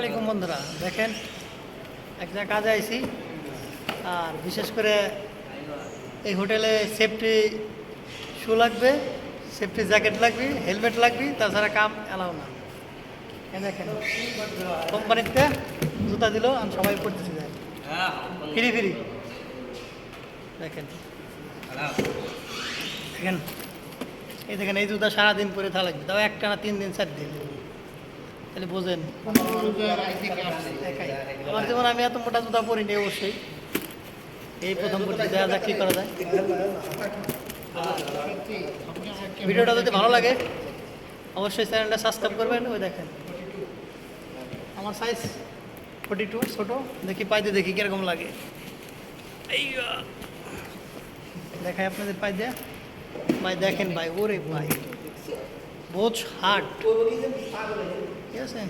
আসসালামাইকুম বন্ধুরা। দেখেন, একটা কাজে আইছি। আর বিশেষ করে এই হোটেলে সেফটি শু লাগবে, সেফটি জ্যাকেট লাগবে, হেলমেট লাগবে, তাছাড়া কাম এলাও না। দেখেন, কোম্পানিতে জুতা দিল, আমি সবাই পড়তেছি দেখ ফ্রি, ফিরি। দেখেন। দেখেন, এই দেখেন, এই জুতা সারাদিন পরে থা লাগবে। তাও একটা না তিন দিন, চার দিন। তাহলে বোঝেন। আমার যেমন আমি এত মোটা জুতা পরিনি অবশ্যই। এই প্রথম পড়ছি দেখা যাক কী করা যায়। ভিডিওটা যদি ভালো লাগে অবশ্যই চ্যানেলটা সাবস্ক্রাইব করবেন ওই দেখেন। আমার সাইজ ফোর্টি টু ছোটো। দেখি পাইতে দেখি কীরকম লাগে। এই দেখাই আপনাদের পাই দেয়া ভাই দেখেন ভাই ওরে ভাই। বোঝ হার্ট ঠিক আছে